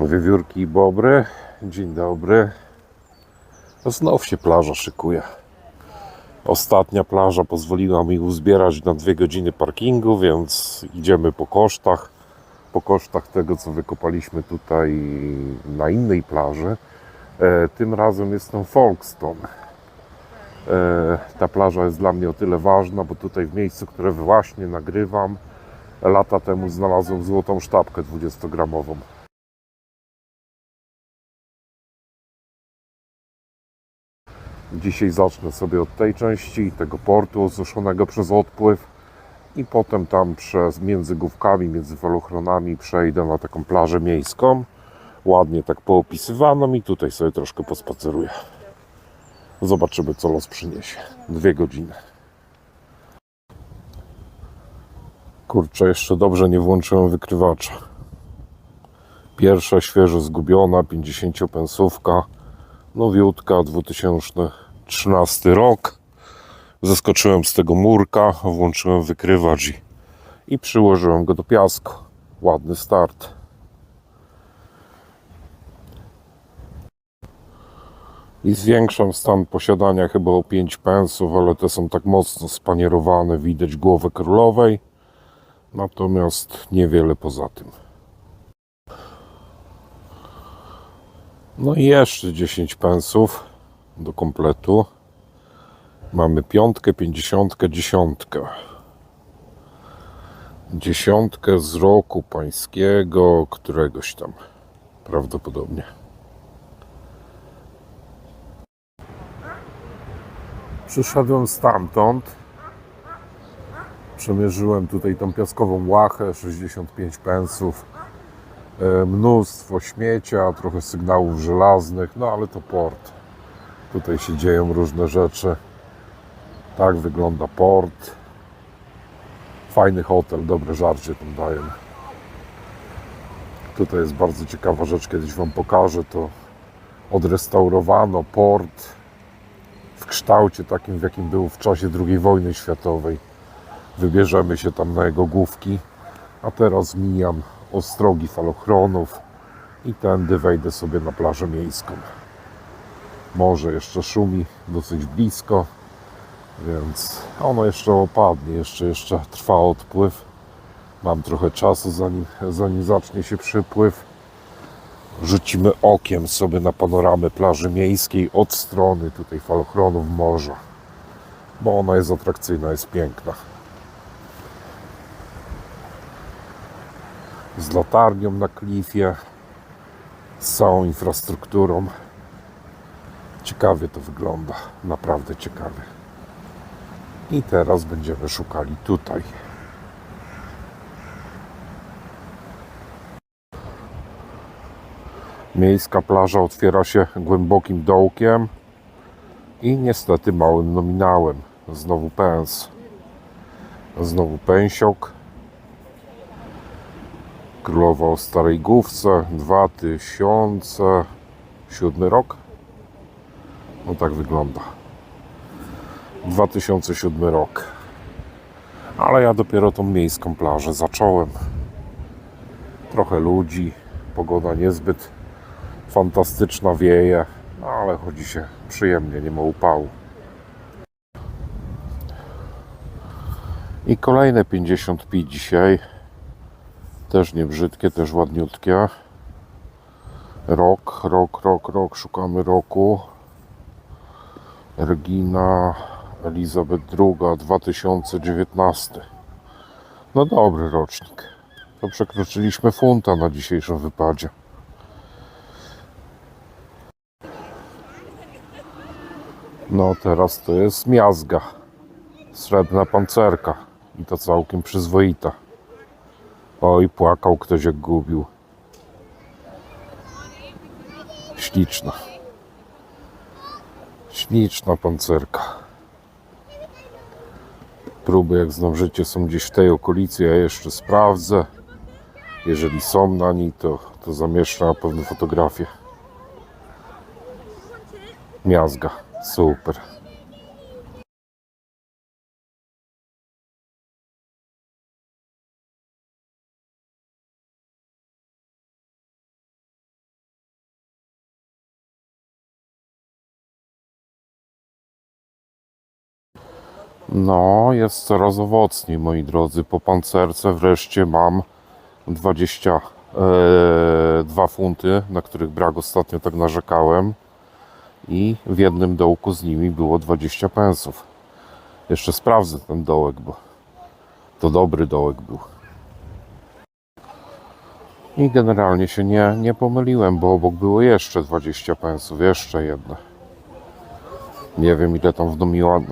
Wiewiórki i bobry. Dzień dobry. Znów się plaża szykuje. Ostatnia plaża pozwoliła mi uzbierać na dwie godziny parkingu, więc idziemy po kosztach. Po kosztach tego, co wykopaliśmy tutaj na innej plaży. E, tym razem jestem Folkestone. E, ta plaża jest dla mnie o tyle ważna, bo tutaj w miejscu, które właśnie nagrywam, lata temu znalazłem złotą sztabkę 20-gramową. Dzisiaj zacznę sobie od tej części, tego portu osuszonego przez odpływ i potem tam przez między główkami, między falochronami przejdę na taką plażę miejską. Ładnie tak poopisywaną i tutaj sobie troszkę pospaceruję. Zobaczymy co los przyniesie. Dwie godziny. Kurczę, jeszcze dobrze nie włączyłem wykrywacza. Pierwsza świeżo zgubiona, 50 pensówka nowiutka, 2013 rok. Zeskoczyłem z tego murka, włączyłem wykrywacz i, i przyłożyłem go do piasku. Ładny start. I zwiększam stan posiadania chyba o 5 pensów, ale te są tak mocno spanierowane, widać głowę królowej. Natomiast niewiele poza tym. No i jeszcze 10 pensów do kompletu. Mamy piątkę, pięćdziesiątkę, dziesiątkę. Dziesiątkę z roku pańskiego, któregoś tam prawdopodobnie. Przyszedłem stamtąd. Przemierzyłem tutaj tą piaskową łachę, 65 pensów. E, mnóstwo śmiecia, trochę sygnałów żelaznych, no ale to port. Tutaj się dzieją różne rzeczy. Tak wygląda port. Fajny hotel, dobre żarcie tam dają. Tutaj jest bardzo ciekawa rzecz, kiedyś Wam pokażę. To odrestaurowano port w kształcie takim, w jakim był w czasie II wojny światowej. Wybierzemy się tam na jego główki, a teraz mijam ostrogi falochronów i tędy wejdę sobie na plażę miejską. Morze jeszcze szumi dosyć blisko, więc ono jeszcze opadnie, jeszcze, jeszcze trwa odpływ. Mam trochę czasu zanim, zanim zacznie się przypływ. Rzucimy okiem sobie na panoramę plaży miejskiej od strony tutaj falochronów morza, bo ona jest atrakcyjna, jest piękna. z latarnią na klifie, z całą infrastrukturą. Ciekawie to wygląda, naprawdę ciekawie. I teraz będziemy szukali tutaj. Miejska plaża otwiera się głębokim dołkiem i niestety małym nominałem. Znowu pens. Znowu pensiok. Królowa o Starej Główce 2007 rok. No tak wygląda. 2007 rok. Ale ja dopiero tą miejską plażę zacząłem. Trochę ludzi, pogoda niezbyt fantastyczna wieje, ale chodzi się przyjemnie, nie ma upału. I kolejne 50 pi dzisiaj. Też nie brzydkie, też ładniutkie. Rok, rok, rok, rok. Szukamy roku. Regina Elizabeth II 2019. No dobry rocznik. To przekroczyliśmy funta na dzisiejszym wypadzie. No teraz to jest miazga. Srebrna pancerka. I to całkiem przyzwoita. Oj, płakał ktoś jak gubił. Śliczna. Śliczna pancerka. Próby, jak zdążycie, są gdzieś w tej okolicy. Ja jeszcze sprawdzę. Jeżeli są na niej, to, to zamieszczę na pewno fotografię. Miazga. Super. No, jest coraz owocniej, moi drodzy. Po pancerce wreszcie mam 22 funty, na których brak ostatnio tak narzekałem. I w jednym dołku z nimi było 20 pensów. Jeszcze sprawdzę ten dołek, bo to dobry dołek był. I generalnie się nie, nie pomyliłem, bo obok było jeszcze 20 pensów, jeszcze jedne. Nie wiem ile tam w,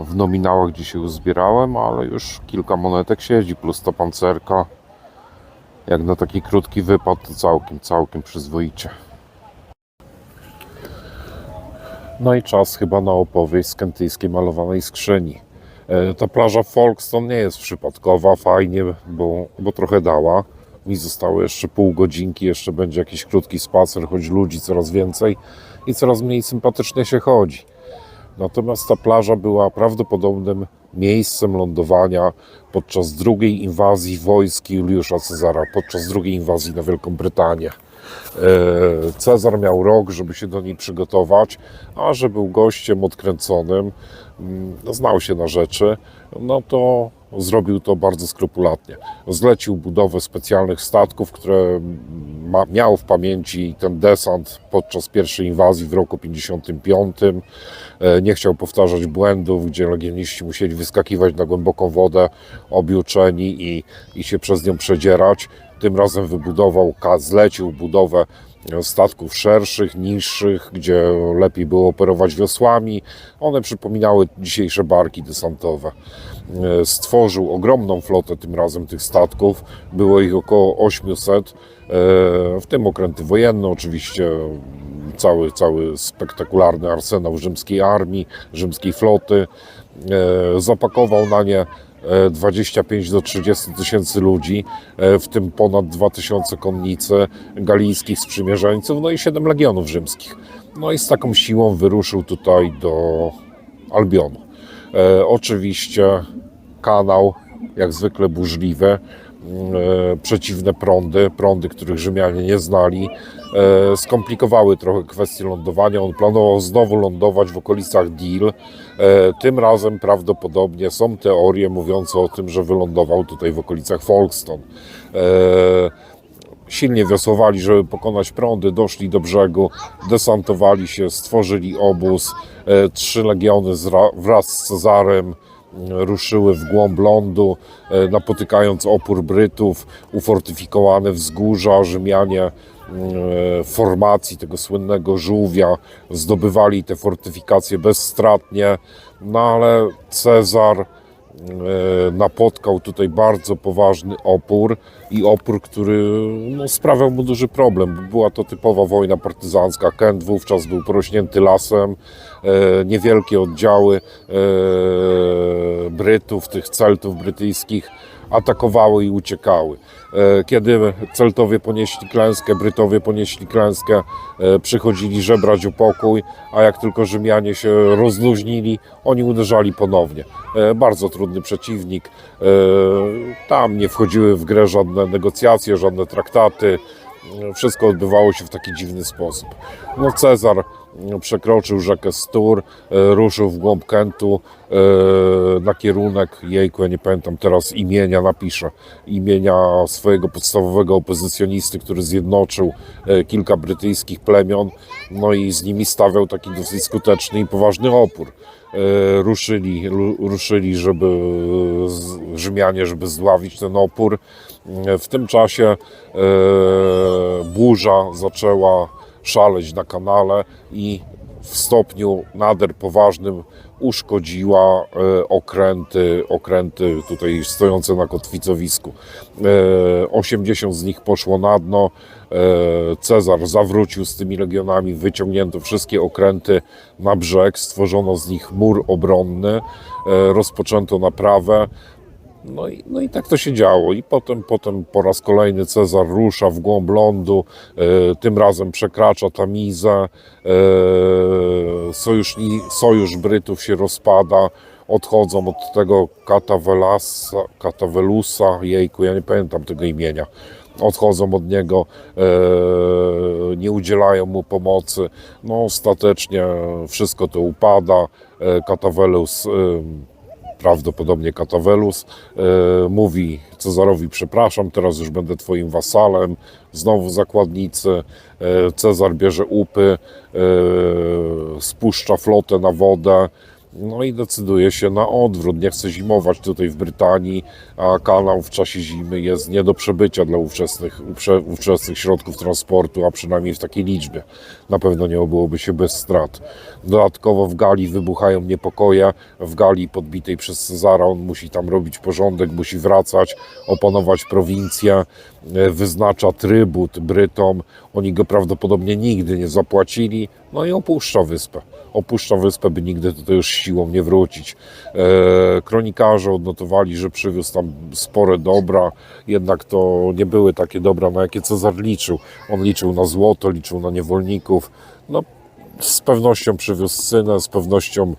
w nominałach dzisiaj uzbierałem, ale już kilka monetek siedzi, plus ta pancerka. Jak na taki krótki wypad, to całkiem, całkiem przyzwoicie. No i czas chyba na opowieść z kentyjskiej malowanej skrzyni. E, Ta plaża Folkestone nie jest przypadkowa, fajnie, bo, bo trochę dała. Mi zostało jeszcze pół godzinki, jeszcze będzie jakiś krótki spacer, choć ludzi coraz więcej i coraz mniej sympatycznie się chodzi. Natomiast ta plaża była prawdopodobnym miejscem lądowania podczas drugiej inwazji wojsk Juliusza Cezara, podczas drugiej inwazji na Wielką Brytanię. E, Cezar miał rok, żeby się do niej przygotować, a że był gościem odkręconym, mm, znał się na rzeczy, no to zrobił to bardzo skrupulatnie. Zlecił budowę specjalnych statków, które ma, miał w pamięci ten desant podczas pierwszej inwazji w roku 55. E, Nie chciał powtarzać błędów, gdzie legioniści musieli wyskakiwać na głęboką wodę, obiuczeni i, i się przez nią przedzierać. Tym razem wybudował, zlecił budowę statków szerszych, niższych, gdzie lepiej było operować wiosłami. One przypominały dzisiejsze barki desantowe. E, Stworzył ogromną flotę tym razem tych statków. Było ich około 800, e, w tym okręty wojenne, oczywiście cały, cały spektakularny arsenał rzymskiej armii, rzymskiej floty. E, Zapakował na nie 25 do 30 tysięcy ludzi, e, w tym ponad 2000 konnicy galijskich sprzymierzeńców, no i 7 legionów rzymskich. No i z taką siłą wyruszył tutaj do Albionu. E, oczywiście kanał, jak zwykle burzliwy, e, przeciwne prądy, prądy, których Rzymianie nie znali, e, skomplikowały trochę kwestię lądowania. On planował znowu lądować w okolicach Deal. E, tym razem prawdopodobnie są teorie mówiące o tym, że wylądował tutaj w okolicach Folkestone. E, silnie wiosłowali, żeby pokonać prądy, doszli do brzegu, desantowali się, stworzyli obóz. E, Trzy legiony wraz z Cezarem ruszyły w głąb lądu, e, napotykając opór Brytów, ufortyfikowane wzgórza, Rzymianie m, e, formacji tego słynnego żółwia zdobywali te fortyfikacje bezstratnie, no ale Cezar napotkał tutaj bardzo poważny opór i opór, który no, sprawiał mu duży problem. Była to typowa wojna partyzancka. Kent wówczas był porośnięty lasem, e, niewielkie oddziały e, Brytów, tych Celtów brytyjskich atakowały i uciekały. E, Kiedy Celtowie ponieśli klęskę, Brytowie ponieśli klęskę, e, przychodzili żebrać o pokój, a jak tylko Rzymianie się rozluźnili, oni uderzali ponownie. E, Bardzo trudny przeciwnik. Tam nie wchodziły w grę żadne negocjacje, żadne traktaty. Wszystko odbywało się w taki dziwny sposób. No Cezar przekroczył rzekę Stur, e, ruszył w głąb Kentu e, na kierunek, jejku, ja nie pamiętam teraz imienia, napiszę, imienia swojego podstawowego opozycjonisty, który zjednoczył e, kilka brytyjskich plemion, no i z nimi stawiał taki dosyć skuteczny i poważny opór. Ruszyli, ru- ruszyli, żeby Rzymianie, żeby zdławić ten opór. W tym czasie burza zaczęła szaleć na kanale i w stopniu nader poważnym uszkodziła e, okręty, okręty tutaj stojące na kotwicowisku. E, 80 z nich poszło na dno. E, Cezar zawrócił z tymi legionami, wyciągnięto wszystkie okręty na brzeg, stworzono z nich mur obronny, e, rozpoczęto naprawę. No i, no i tak to się działo. I potem, potem po raz kolejny Cezar rusza w głąb lądu, e, tym razem przekracza Tamizę, e, sojuszni, sojusz Brytów się rozpada, odchodzą od tego Katawelasa, Katawelusa, jejku, ja nie pamiętam tego imienia, odchodzą od niego, e, nie udzielają mu pomocy, no ostatecznie wszystko to upada, e, Katawelus e, prawdopodobnie Katawelus, e, mówi Cezarowi przepraszam, teraz już będę twoim wasalem, znowu zakładnicy, e, Cezar bierze upy, e, spuszcza flotę na wodę, no i decyduje się na odwrót. Nie chce zimować tutaj w Brytanii, a kanał w czasie zimy jest nie do przebycia dla ówczesnych, ówczesnych środków transportu, a przynajmniej w takiej liczbie. Na pewno nie obyłoby się bez strat. Dodatkowo w Galii wybuchają niepokoje. W Galii podbitej przez Cezara on musi tam robić porządek, musi wracać, opanować prowincję, e, wyznacza trybut Brytom. Oni go prawdopodobnie nigdy nie zapłacili, no i opuszcza wyspę. Opuszcza wyspę, by nigdy tutaj już siłą nie wrócić. E, kronikarze odnotowali, że przywiózł tam spore dobra, jednak to nie były takie dobra, na jakie Cezar liczył. On liczył na złoto, liczył na niewolników. No, z pewnością przywiózł synę, z pewnością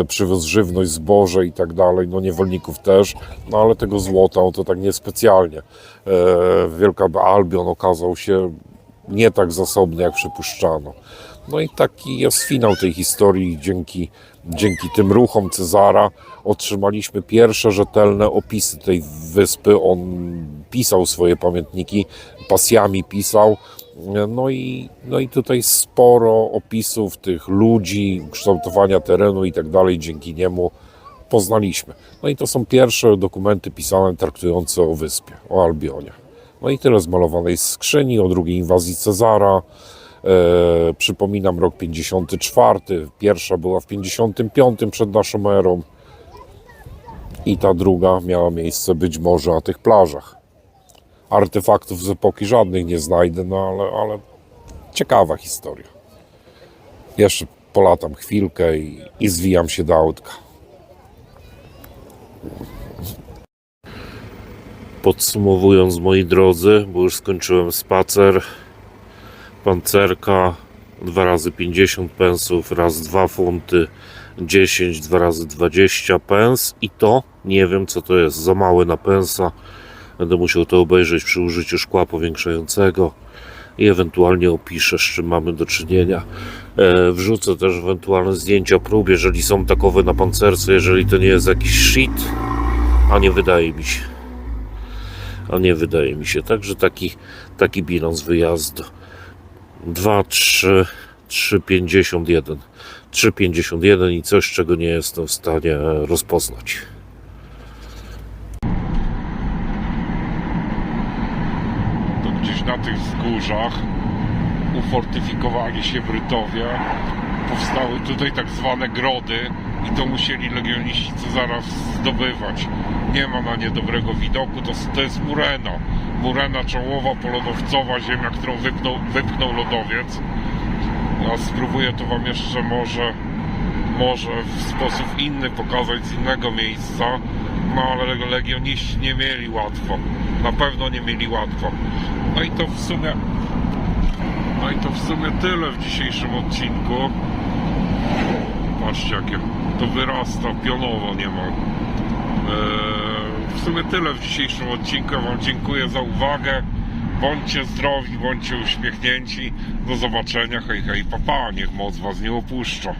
e, przywiózł żywność, zboże i tak dalej, no niewolników też, no ale tego złota, o to tak niespecjalnie. E, Wielka Albion okazał się nie tak zasobny, jak przypuszczano. No i taki jest finał tej historii. Dzięki, dzięki tym ruchom Cezara otrzymaliśmy pierwsze rzetelne opisy tej wyspy. On pisał swoje pamiętniki, pasjami pisał. No i, no i tutaj sporo opisów tych ludzi, kształtowania terenu i tak dalej dzięki niemu poznaliśmy. No i to są pierwsze dokumenty pisane traktujące o wyspie, o Albionie. No i tyle z malowanej skrzyni, o drugiej inwazji Cezara. E, przypominam rok 54, pierwsza była w 55 przed naszą erą i ta druga miała miejsce być może na tych plażach. Artefaktów z epoki żadnych nie znajdę, no ale, ale ciekawa historia. Jeszcze polatam chwilkę i, i zwijam się do autka. Podsumowując, moi drodzy, bo już skończyłem spacer, pancerka, dwa razy 50 pensów, raz 2 funty, 10, dwa razy 20 pens i to nie wiem co to jest, za małe na pensa. Będę musiał to obejrzeć przy użyciu szkła powiększającego i ewentualnie opiszę, z czym mamy do czynienia. E, wrzucę też ewentualne zdjęcia prób, jeżeli są takowe na pancerce, jeżeli to nie jest jakiś shit, a nie wydaje mi się a nie wydaje mi się. Także taki, taki bilans wyjazdu. 2, 3, 3,51. 3,51 i coś, czego nie jestem w stanie rozpoznać. to gdzieś na tych wzgórzach ufortyfikowali się Brytowie. Powstały tutaj tak zwane grody i to musieli legioniści Cezara zdobywać. Nie ma na nie dobrego widoku, to, to jest Murena. Murena czołowa, polodowcowa ziemia, którą wypnął, wypchnął lodowiec. Ja spróbuję to Wam jeszcze może, może w sposób inny pokazać z innego miejsca. No ale legioniści nie mieli łatwo. Na pewno nie mieli łatwo. No i to w sumie. No i to w sumie tyle w dzisiejszym odcinku. Patrzcie jakie to wyrasta pionowo niemal. Eee, w sumie tyle w dzisiejszym odcinku. Wam dziękuję za uwagę. Bądźcie zdrowi, bądźcie uśmiechnięci. Do zobaczenia. Hej, hej, papa. Niech moc Was nie opuszcza.